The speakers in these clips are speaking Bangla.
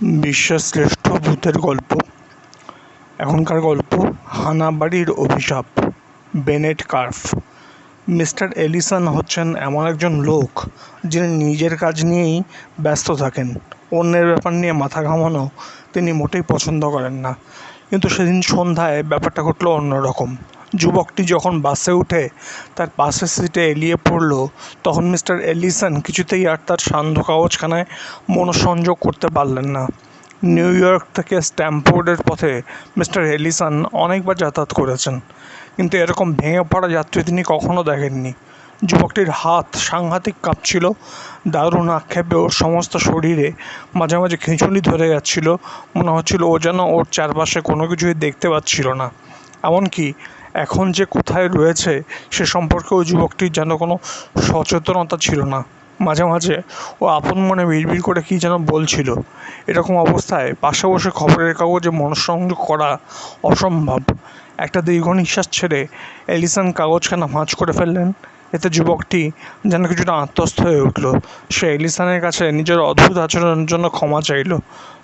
বিশ্বের শ্রেষ্ঠ ভূতের গল্প। এখনকার গল্প, হানাবাড়ির অভিশাপ, বেনেট কার্ফ। মিস্টার এলিসন হচ্ছেন এমন একজন লোক, যিনি নিজের কাজ নিয়েই ব্যস্ত থাকেন। অন্যের ব্যাপার নিয়ে মাথা ঘামানো তিনি মোটেই পছন্দ করেন না। কিন্তু সেদিন সন্ধ্যায় ব্যাপারটা ঘটলো অন্যরকম। যুবকটি যখন বাসে উঠে তার পাশের সিটে এলিয়ে পড়ল, তখন মিস্টার এলিসন কিছুতেই আর তার সান্ধ্য কাগজখানায় মনোসংযোগ করতে পারলেন না। নিউ ইয়র্ক থেকে স্ট্যাম্পফোর্ডের পথে মিস্টার এলিসন অনেকবার যাতায়াত করেছেন, কিন্তু এরকম ভেঙে পড়া যাত্রী তিনি কখনো দেখেননি। যুবকটির হাত সাংঘাতিক কাঁপছিল, দারুণ আক্ষেপে ওর সমস্ত শরীরে মাঝে মাঝে খিঁচুনি ধরে যাচ্ছিল, মনে হচ্ছিল ও যেন ওর চারপাশে কোনো কিছুই দেখতে পাচ্ছিল না। এমনকি এখন যে কোথায় রয়েছে সে সম্পর্কেও যুবকটির যেন কোনো সচেতনতা ছিল না। মাঝে মাঝে ও আপন মনে বিড়বিড় করে কী যেন বলছিল। এরকম অবস্থায় পাশে বসে খবরের কাগজে মনঃসংযোগ করা অসম্ভব। একটা দীর্ঘ নিঃশ্বাস ছেড়ে এলিসন কাগজখানা ভাঁজ করে ফেললেন। এতে যুবকটি যেন কিছুটা আত্মস্থ হয়ে উঠল। সে এলিসনের কাছে নিজের অদ্ভুত আচরণের জন্য ক্ষমা চাইল।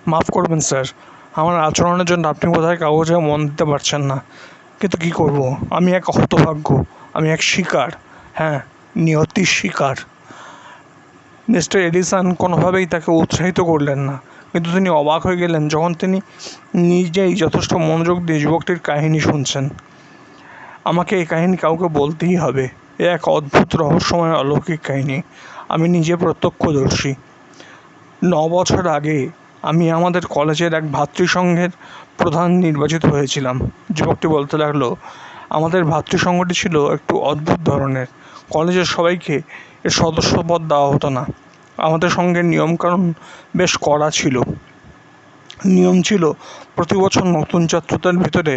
মাফ করবেন, স্যার। আমার আচরণের জন্য আপনি বোধহয় কাগজে মন দিতে পারছেন না। কিন্তু কী করব? আমি এক হতভাগ্য, আমি এক শিকার হ্যাঁ নিয়তির শিকার। মিস্টার এডিসন কোনোভাবেই তাকে উৎসাহিত করলেন না। কিন্তু তিনি অবাক হয়ে গেলেন যখন তিনি নিজেই যথেষ্ট মনোযোগ দিয়ে যুবকটির কাহিনী শুনছেন। আমাকে এই কাহিনী কাউকে বলতেই হবে। এ এক অদ্ভুত রহস্যময় অলৌকিক কাহিনী। আমি নিজে প্রত্যক্ষদর্শী। ন বছর আগে আমি আমাদের কলেজের এক ভাতৃসংঘের প্রধান নির্বাচিত হয়েছিলাম। যুবকটি বলতে লাগল, আমাদের ভাতৃসংঘটি ছিল একটু অদ্ভুত ধরনের। কলেজের সবাইকে এর সদস্যপদ দেওয়া হতো না। আমাদের সঙ্গের নিয়মকানুন বেশ কড়া ছিল। নিয়ম ছিল প্রতি বছর নতুন ছাত্রদের ভিতরে,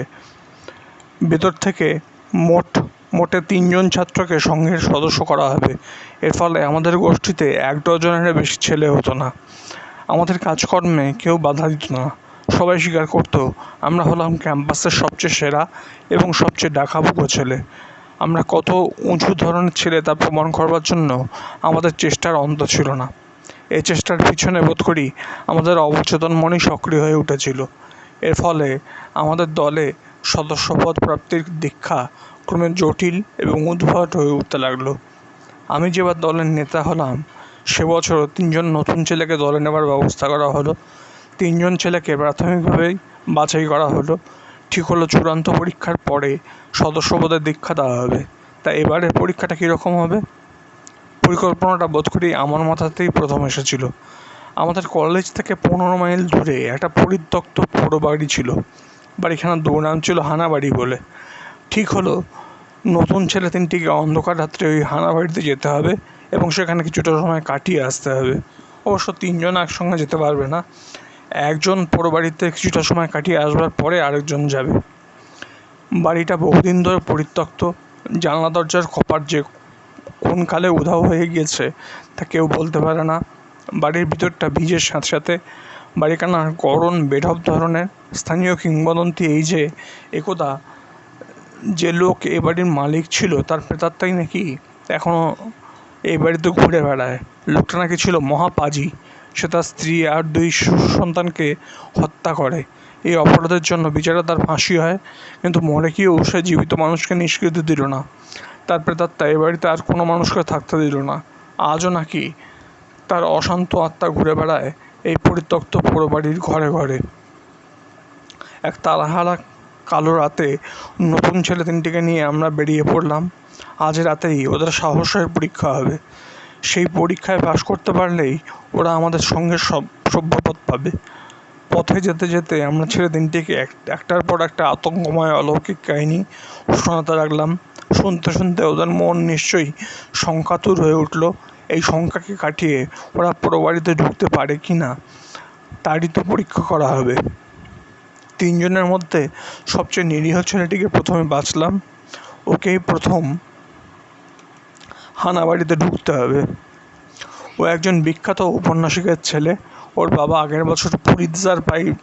ভেতর থেকে মোট, মোটে তিনজন ছাত্রকে সঙ্ঘের সদস্য করা হবে। এর ফলে আমাদের গোষ্ঠীতে এক ডজনের বেশি ছেলে হতো না। আমাদের কাজকর্মে কেউ বাধা দিত না। সবাই স্বীকার করতো, আমরা হলাম ক্যাম্পাসের সবচেয়ে সেরা এবং সবচেয়ে ডাকাবুকো ছেলে। আমরা কত উঁচু ধরনের ছেলে তা প্রমাণ করবার জন্য আমাদের চেষ্টার অন্ত ছিল না। এই চেষ্টার পিছনে বোধ করি আমাদের অবচেতন মনই সক্রিয় হয়ে উঠেছিল। এর ফলে আমাদের দলে সদস্যপদ প্রাপ্তির দীক্ষা ক্রমে জটিল এবং উদ্ভট হয়ে উঠতে লাগল। আমি যেবার দলের নেতা হলাম সে বছর তিনজন নতুন ছেলেকে দলে নেবার ব্যবস্থা করা হলো। তিনজন ছেলেকে প্রাথমিকভাবেই বাছাই করা হলো। ঠিক হলো চূড়ান্ত পরীক্ষার পরে সদস্যপদের দীক্ষা দেওয়া হবে। তা এবারের পরীক্ষাটা কীরকম হবে? পরিকল্পনাটা বোধ করি আমার মাথাতেই প্রথম এসেছিল। আমাদের কলেজ থেকে পনেরো মাইল দূরে একটা পরিত্যক্ত পোড়ো বাড়ি ছিল। বাড়িখানার নাম ছিল হানাবাড়ি বলে। ঠিক হলো, নতুন ছেলে তিনটিকে অন্ধকার রাত্রে ওই হানাবাড়িতে যেতে হবে। এবং সেখানে কিছুটা সময় কাটিয়ে আসতে হবে। অবশ্য তিনজন একসঙ্গে যেতে পারবে না। একজন পোড়ো বাড়িতে কিছুটা সময় কাটিয়ে আসবার পরে আরেকজন যাবে। বাড়িটা বহুদিন ধরে পরিত্যক্ত। জানলা দরজার কপাট যে কোন কালে উধাও হয়ে গিয়েছে তা কেউ বলতে পারে না। বাড়ির ভিতরটা ভিজের সাথে সাথে বাড়িখানা গরম বেঢপ ধরনের। স্থানীয় কিংবদন্তি এই যে একদা যে লোক এ বাড়ির মালিক ছিল, তার প্রেতাত্মাই নাকি এখনও এই বাড়িতে ঘুরে বেড়ায় লোকটা নাকি ছিল মহাপাজি। সে তার স্ত্রী আর দুই সন্তানকে হত্যা করে। এই অপরাধের জন্য বিচারে তার ফাঁসি হয়, কিন্তু মরে গিয়েও সে জীবিত মানুষকে নিষ্কৃতি দিল না। তার প্রেতাত্মা এ বাড়িতে আর কোনো মানুষকে থাকতে দিল না। আজও নাকি তার অশান্ত আত্মা ঘুরে বেড়ায় এই পরিত্যক্ত পোড়ো বাড়ির ঘরে ঘরে। এক তালাহারা কালো রাতে নতুন ছেলে তিনটিকে নিয়ে আমরা বেরিয়ে পড়লাম। আজ রাতেই ওদের সাহসের পরীক্ষা হবে। সেই পরীক্ষায় পাশ করতে পারলেই ওরা আমাদের সঙ্গে সব সভ্যপদ পাবে। পথে যেতে যেতে আমরা ছেলে তিনটিকে একটার পর একটা আতঙ্কময় অলৌকিক কাহিনী শোনাতে লাগলাম। শুনতে শুনতে ওদের মন নিশ্চয়ই শঙ্কাতুর হয়ে উঠল। এই শঙ্কাকে কাটিয়ে ওরা বাড়িতে ঢুকতে পারে কি না, তারই তো পরীক্ষা করা হবে। তিনজনের মধ্যে সবচেয়ে নিরীহ ছেলেটিকে প্রথমে বাঁচলাম। ওকেই প্রথম হানাবাড়িতে ঢুকতে হবে। ও একজন বিখ্যাত উপন্যাসিকের ছেলে। ওর বাবা আগের বছর পুলিৎজার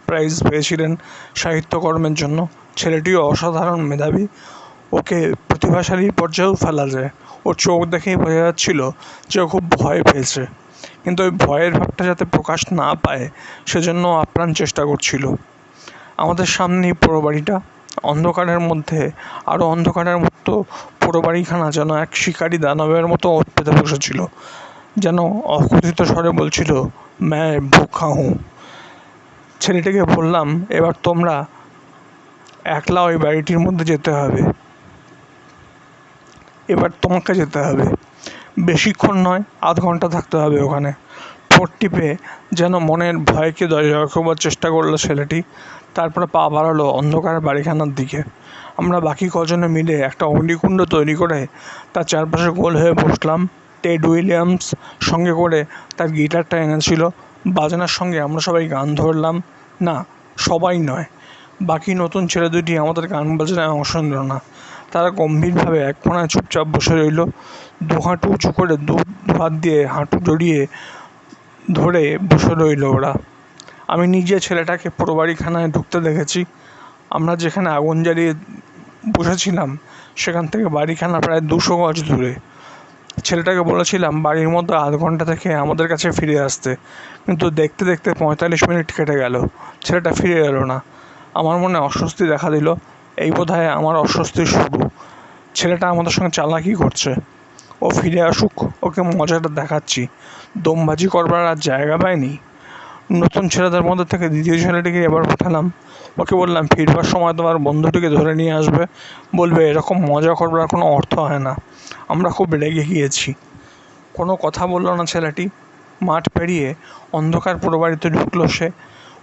প্রাইজ পেয়েছিলেন সাহিত্যকর্মের জন্য। ছেলেটিও অসাধারণ মেধাবী। ওকে প্রতিভাশালী পর্যায়েও ফেলা যায়। ওর চোখ দেখেই বোঝা যাচ্ছিল যে ও খুব ভয় পেয়েছে। কিন্তু ওই ভয়ের ভাবটা যাতে প্রকাশ না পায়, সেজন্য আপ্রাণ চেষ্টা করছিল। আমাদের সামনেই পোড়ো বাড়িটা। অন্ধকারের মধ্যে আরও অন্ধকারের মতো পোড়ো বাড়িখানা যেন এক শিকারি দানবের মতো ওত বসেছিল। যেন অকথিত স্বরে বলছিল, ম্যা ভুখা হুঁ। ছেলেটিকে বললাম, এবার তোমরা একলা ওই বাড়িটির মধ্যে যেতে হবে। এবার তোমাকে যেতে হবে। বেশিক্ষণ নয়, আধ ঘণ্টা থাকতে হবে ওখানে। ঠোঁট টিপে যেন মনের ভয়কে জয় করবার চেষ্টা করল ছেলেটি। তারপরে পা বাড়ালো অন্ধকার বাড়িখানার দিকে। আমরা বাকি কজনে মিলে একটা অগ্নিকুণ্ড তৈরি করে তার চারপাশে গোল হয়ে বসলাম। টেড উইলিয়ামস সঙ্গে করে তার গিটারটা এনেছিল। বাজনার সঙ্গে আমরা সবাই গান ধরলাম। না, সবাই নয়। বাকি নতুন ছেলে দুটি আমাদের গান বাজনায় অংশ নিল না। তারা গম্ভীরভাবে এক কোণায় চুপচাপ বসে রইল। দু হাঁটু উঁচু করে দু হাত দিয়ে হাঁটু জড়িয়ে ধরে বসে রইল ওরা। আমি নিজে ছেলেটাকে পুরো বাড়িখানায় ঢুকতে দেখেছি। আমরা যেখানে আগুন জ্বালিয়ে বসেছিলাম, সেখান থেকে বাড়িখানা প্রায় দুশো গজ দূরে। ছেলেটাকে বলেছিলাম, বাড়ির মধ্যে আধ ঘণ্টা থেকে আমাদের কাছে ফিরে আসতে। কিন্তু দেখতে দেখতে পঁয়তাল্লিশ মিনিট কেটে গেল। ছেলেটা ফিরে এলো না। আমার মনে অস্বস্তি দেখা দিল। এই বোধ হয় আমার অস্বস্তির শুরু। ছেলেটা আমাদের সঙ্গে চালাকি করছে। ও ফিরে আসুক, ওকে মজাটা দেখাচ্ছি। দমবাজি করবার আর জায়গা পায়নি। নতুন ছেলেদের মধ্যে থেকে দ্বিতীয় ছেলেটিকে এবার পাঠালাম। ওকে বললাম, ফিরবার সময় তোমার বন্ধুটিকে ধরে নিয়ে আসবে। বলবে, এরকম মজা করবার কোনো অর্থ হয় না। আমরা খুব রেগে গিয়েছি। কোনো কথা বলল না ছেলেটি। মাঠ পেরিয়ে অন্ধকার পুরো বাড়িতে ঢুকলো সে।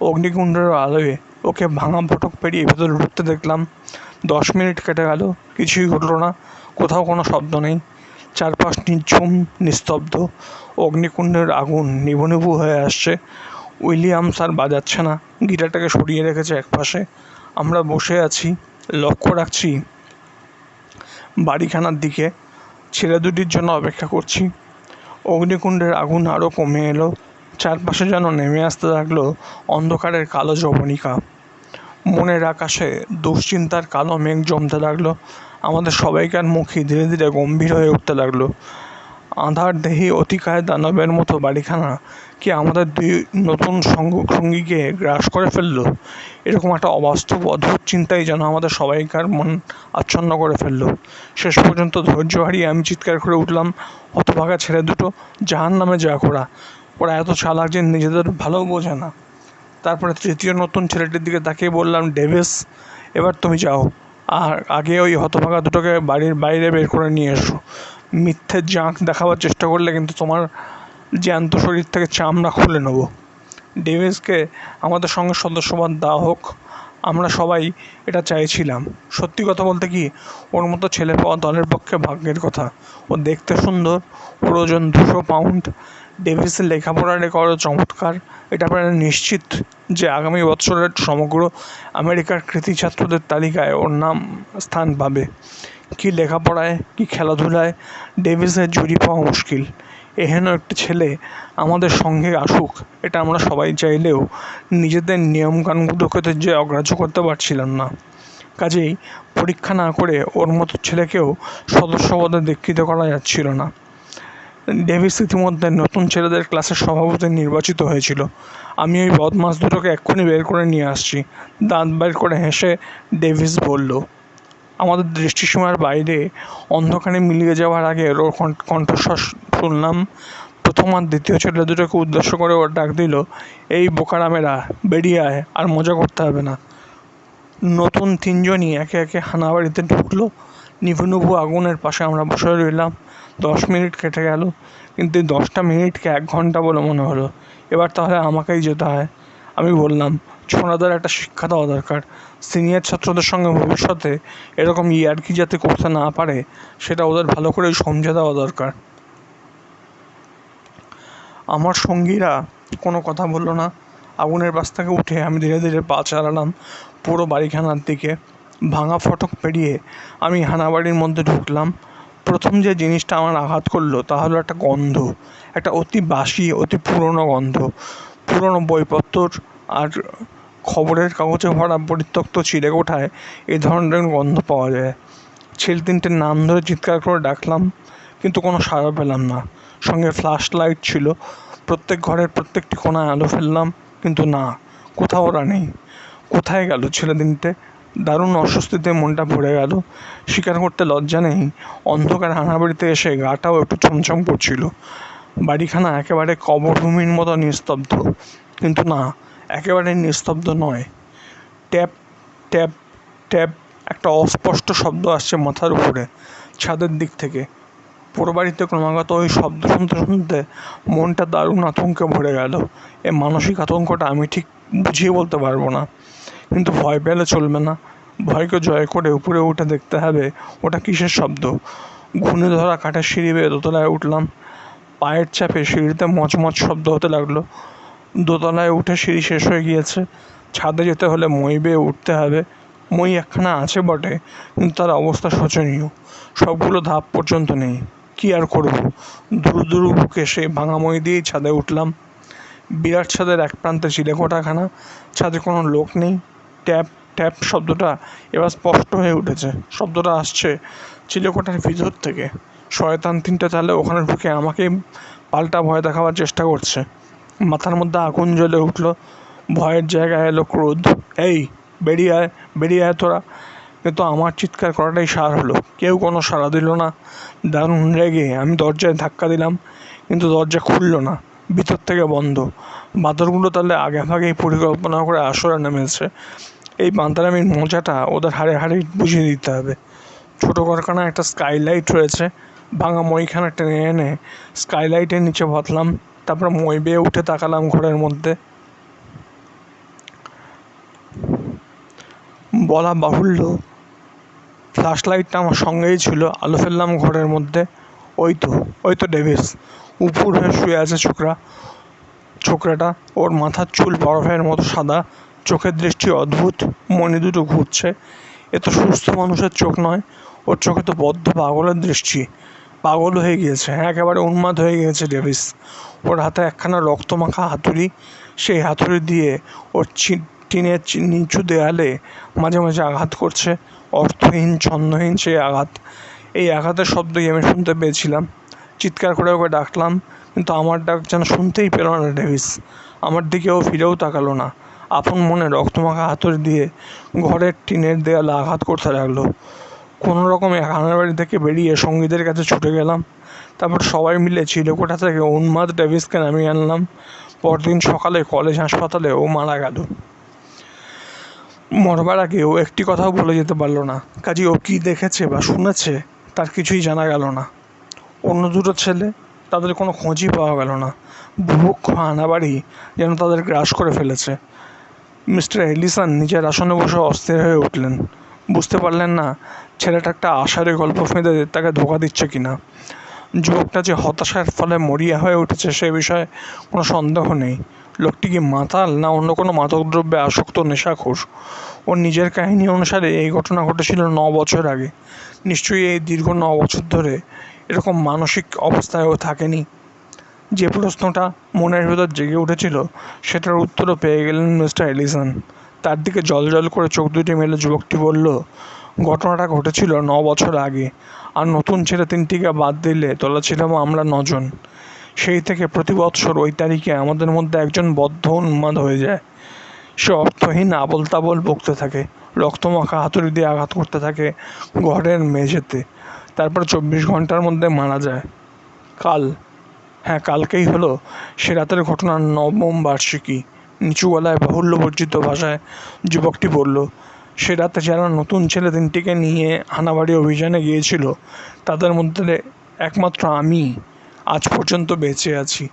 অগ্নিকুণ্ডের আলোয় ওকে ভাঙা ফটক পেরিয়ে ভেতরে ঢুকতে দেখলাম। দশ মিনিট কেটে গেল। কিছুই ঘটলো না। কোথাও কোনো শব্দ নেই। চারপাশ নিঝুম, নিস্তব্ধ। অগ্নিকুণ্ডের আগুন নিভু নিভু হয়ে আসছে। উইলিয়ামস আর বাজাচ্ছে না। গিটারটাকে সরিয়ে রেখেছে একপাশে। আমরা বসে আছি, লক্ষ্য রাখছি বাড়িখানার দিকে। ছেলে দুটির জন্য অপেক্ষা করছি। অগ্নিকুণ্ডের আগুন আরও কমে এলো। চারপাশে যেন নেমে আসতে লাগল অন্ধকারের কালো জবনিকা মনের আকাশে দুশ্চিন্তার কালো মেঘ জমতে লাগল। আমাদের সবাইকার মুখই ধীরে ধীরে গম্ভীর হয়ে উঠতে লাগল। আধার দেহি অতিকায় দানবের মতো বাড়িখানা কি আমাদের দুই নতুন সঙ্গ সঙ্গীকে গ্রাস করে ফেলল? এরকম একটা অবাস্তব, অদ্ভুত চিন্তাই যেন আমাদের সবাইকার মন আচ্ছন্ন করে ফেলল। শেষ পর্যন্ত ধৈর্য হারিয়ে আমি চিৎকার করে উঠলাম, হতভাগা ছেলে দুটো জাহান নামে যা করা ওরা এত চালাক যে নিজেদের ভালো বোঝে না। তারপরে তৃতীয় নতুন ছেলেটির দিকে তাকিয়ে বললাম, ডেভিস, এবার তুমি যাও। আর আগে ওই হতভাগা দুটোকে বাড়ির বাইরে বের করে নিয়ে এসো। মিথ্যে জাঁক দেখাবার চেষ্টা করলে কিন্তু তোমার জ্যান্ত শরীর থেকে চামড়া খুলে নেব। ডেভিসকে আমাদের সঙ্গে সদস্যবাদ দেওয়া হোক। আমরা সবাই এটা চাইছিলাম। সত্যি কথা বলতে কি, ওর মতো ছেলে পাওয়া দলের পক্ষে ভাগ্যের কথা। ও দেখতে সুন্দর ওর ওজন দুশো পাউন্ড। ডেভিসের লেখাপড়ার রেকর্ডও চমৎকার। এটা প্রায় নিশ্চিত যে আগামী বছরের সমগ্র আমেরিকার কৃতি ছাত্রদের তালিকায় ওর নাম স্থান পাবে। কি লেখাপড়ায়, কি খেলাধুলায়, ডেভিসের জুড়ি পাওয়া মুশকিল। এহেন একটি ছেলে আমাদের সঙ্গে আসুক, এটা আমরা সবাই চাইলেও নিজেদের নিয়মকানুনগুলোকে তো যে অগ্রাহ্য করতে পারছিলাম না। কাজেই পরীক্ষা না করে ওর মতো ছেলেকেও সদস্যপদে দীক্ষিত করা যাচ্ছিল না। ডেভিস ইতিমধ্যে নতুন ছেলেদের ক্লাসের সভাপতি নির্বাচিত হয়েছিল। আমি ওই বদমাস দুটোকে এক্ষুনি বের করে নিয়ে আসছি। দাঁত বের করে হেসে ডেভিস বলল, আমাদের দৃষ্টিসীমার বাইরে অন্ধকারে মিলিয়ে যাওয়ার আগে ওর কণ্ঠ- কণ্ঠস্বর শুনলাম প্রথম আর দ্বিতীয় ছেলে দুটোকে উদ্দেশ্য করে ওর ডাক দিল, এই বোকারামেরা, বেরিয়ে আয়, আর মজা করতে হবে না। নতুন তিনজনই একে একে হানাবাড়িতে ঢুকলো। নিভু নিভু আগুনের পাশে আমরা বসে রইলাম। দশ মিনিট কেটে গেল, কিন্তু দশটা মিনিটকে এক ঘণ্টা বলে মনে হলো। এবার তাহলে আমাকেই যেতে হয়। আমি বললাম, ছোঁড়াদের একটা শিক্ষা দেওয়া দরকার। সিনিয়র ছাত্রদের সঙ্গে ভবিষ্যতে এরকম ইয়ার্কি যাতে করতে না পারে, সেটা ওদের ভালো করে সমঝে দেওয়া দরকার। আমার সঙ্গীরা কোনো কথা বলল না। আগুনের বাস থেকে উঠে আমি ধীরে ধীরে পা চালালাম পুরো বাড়িখানার দিকে। ভাঙা ফটক পেরিয়ে আমি হানাবাড়ির মধ্যে ঢুকলাম। প্রথম যে জিনিসটা আমার আঘাত করল তা হলো একটা গন্ধ, একটা অতি বাসি, অতি পুরনো গন্ধ। পুরনো বইপত্র আর খবরের কাগজে ভরা পরিত্যক্ত চিড়ে কোঠায় এই ধরনের গন্ধ পাওয়া যায়। ছেলে তিনটের নাম ধরে চিৎকার করে ডাকলাম, কিন্তু কোনো সাড়া পেলাম না। সঙ্গে ফ্ল্যাশ লাইট ছিল। প্রত্যেক ঘরের প্রত্যেকটি কোণায় আলো ফেললাম, কিন্তু না, কোথাও ওরা নেই। কোথায় গেল ছেলে দিনটে দারুণ অস্বস্তিতে মনটা ভরে গেল। স্বীকার করতে লজ্জা নেই। অন্ধকার হানাবাড়িতে এসে গাটাও একটু ছমছম করছিল। বাড়িখানা একেবারে কবরভূমির মতো নিস্তব্ধ। কিন্তু না, একেবারে নিস্তব্ধ নয়। ট্যাপ ট্যাপ ট্যাপ, একটা অস্পষ্ট শব্দ আসছে মাথার উপরে, ছাদের দিক থেকে। পুরো বাড়িতে ক্রমাগত ওই শব্দ শুনতে শুনতে মনটা দারুণ আতঙ্কে ভরে গেল। এ মানসিক আতঙ্কটা আমি ঠিক বুঝিয়ে বলতে পারব না। কিন্তু ভয় পেলে চলবে না। ভয়কে জয় করে উপরে উঠে দেখতে হবে ওটা কিসের শব্দ। ঘুণে ধরা কাঠের সিঁড়ি বেয়ে দোতলায় উঠলাম। পায়ের চাপে সিঁড়িতে মচমচ শব্দ হতে লাগল। দোতলায় উঠে সিঁড়ি শেষ হয়ে গিয়েছে। ছাদে যেতে হলে মই বেয়ে উঠতে হবে। মই একখানা আছে বটে, কিন্তু তার অবস্থা শোচনীয়। সবগুলো ধাপ পর্যন্ত নেই। কি আর করব? দুরু দুরু বুকে সে ভাঙা মই দিয়েই ছাদে উঠলাম। বিরাট ছাদের এক প্রান্তে চিলেকোঠাখানা ছাদে কোনো লোক নেই। ট্যাপ ট্যাপ শব্দটা এবার স্পষ্ট হয়ে উঠেছে। শব্দটা আসছে চিলেকোঠার ভিতর থেকে। শয়তান তিনটে তাহলে ওখানে ঢুকে আমাকে পাল্টা ভয় দেখাবার চেষ্টা করছে। মাথার মধ্যে আগুন জ্বলে উঠল। ভয়ের জায়গায় এলো ক্রোধ। এই, বেরিয়ে আয় বেরিয়ে আয় তোরা। কিন্তু আমার চিৎকার করাটাই সার হলো। কেউ কোনো সাড়া দিল না। দারুণ রেগে আমি দরজায় ধাক্কা দিলাম, কিন্তু দরজা খুললো না। ভিতর থেকে বন্ধ। বাঁদরগুলো তাহলে আগে ভাগেই পরিকল্পনা করে আসরে নেমেছে। এই বাঁদরামির মজাটা ওদের হাড়ে হাড়ে বুঝিয়ে দিতে হবে। ছোটো কারখানায় একটা স্কাইলাইট রয়েছে। ভাঙা মইখানা টেনে এনে স্কাইলাইটের নিচে বাঁধলাম তারপর মই বেয়ে উঠে তাকালাম ঘরের মধ্যে। বলা বাহুল্য ফ্ল্যাশ লাইটটা আমার সঙ্গেই ছিল, আলো ফেললাম ঘরের মধ্যে। ওই তো ওই তো ডেভিস উপুর হয়ে শুয়ে আছে ছোকরা ছোকরাটা। ওর মাথার চুল বরফের মতো সাদা, চোখের দৃষ্টি অদ্ভুত, মনে দুটো ঘুরছে। এ তো সুস্থ মানুষের চোখ নয়, ওর চোখে তো বদ্ধ পাগলের দৃষ্টি। পাগল হয়ে গিয়েছে হ্যাঁ একেবারে উন্মাদ হয়ে গিয়েছে ডেভিস ওর হাতে একখানা রক্তমাখা হাতুড়ি, সেই হাতুড়ি দিয়ে ওর টিনের নিচু দেয়ালে মাঝে মাঝে আঘাত করছে। অর্থহীন, ছন্দহীন সেই আঘাত। এই আঘাতের শব্দই আমি শুনতে পেয়েছিলাম। চিৎকার করে ওকে ডাকলাম, কিন্তু আমার ডাক যেন শুনতেই পেল না, ডেভিস। আমার দিকে ও ফিরেও তাকালো না। আপন মনে রক্তমাখা হাতুড়ি দিয়ে ঘরের টিনের দেয়ালে আঘাত করতে লাগল। কোনো রকমে হানার বাড়ি থেকে বেরিয়ে সঙ্গীদের কাছে ছুটে গেলাম। তারপর সবাই মিলে চিলেকোঠা থেকে উন্মাদ ডেভিসকে নামিয়ে আনলাম। পরদিন সকালে কলেজ হাসপাতালে ও মারা গেল। মরবার আগে ও একটি কথাও বলে যেতে পারল না। কাজে ও কী দেখেছে বা শুনেছে, তার কিছুই জানা গেল না। অন্য দুটো ছেলে তাদের কোনো খোঁজই পাওয়া গেল না। বুভুক্ষ আনাবাড়ি যেন তাদের গ্রাস করে ফেলেছে। মিস্টার এলিসান নিজের আসনে বসে অস্থির হয়ে উঠলেন। বুঝতে পারলেন না ছেলেটা একটা আশারে গল্প ফেঁদে তাকে ধোকা দিচ্ছে কিনা যুবকটা যে হতাশার ফলে মরিয়া হয়ে উঠেছে সে বিষয়ে কোনো সন্দেহ নেই। লোকটি কি মাতাল না অন্য কোনো মাদকদ্রব্যে আসক্ত নেশাখোর? ওর নিজের কাহিনী অনুসারে এই ঘটনা ঘটেছিল ন বছর আগে। নিশ্চয়ই এই দীর্ঘ ন বছর ধরে এরকম মানসিক অবস্থায়ও থাকেনি। যে প্রশ্নটা মনের ভেতর জেগে উঠেছিল, সেটার উত্তরও পেয়ে গেলেন মিস্টার এলিসন। তার দিকে জল জল করে চোখ দুটি মেলে যুবকটি বলল, ঘটনাটা ঘটেছিল ন বছর আগে, আর নতুন ছেলে তিনটিকে বাদ দিলে তোলা ছিলাম আমরা নজন। সেই থেকে প্রতি বৎসর ওই তারিখে আমাদের মধ্যে একজন বদ্ধ উন্মাদ হয়ে যায়। সে অর্থহীন আবল তাবল বকতে থাকে, রক্তমাখা হাতুড়ি দিয়ে আঘাত করতে থাকে ঘরের মেঝেতে। তারপর চব্বিশ ঘণ্টার মধ্যে মারা যায়। কাল হ্যাঁ কালকেই হলো। সে রাতের ঘটনার নবম বার্ষিকী। নিচু গলায় বাহুল্য বর্জিত ভাষায় যুবকটি বলল, সে রাতে যারা নতুন ছেলে তিনটিকে নিয়ে হানাবাড়ি অভিযানে গিয়েছিল, তাদের মধ্যে একমাত্র আমি। আজ পর্যন্ত বেঁচে আছি।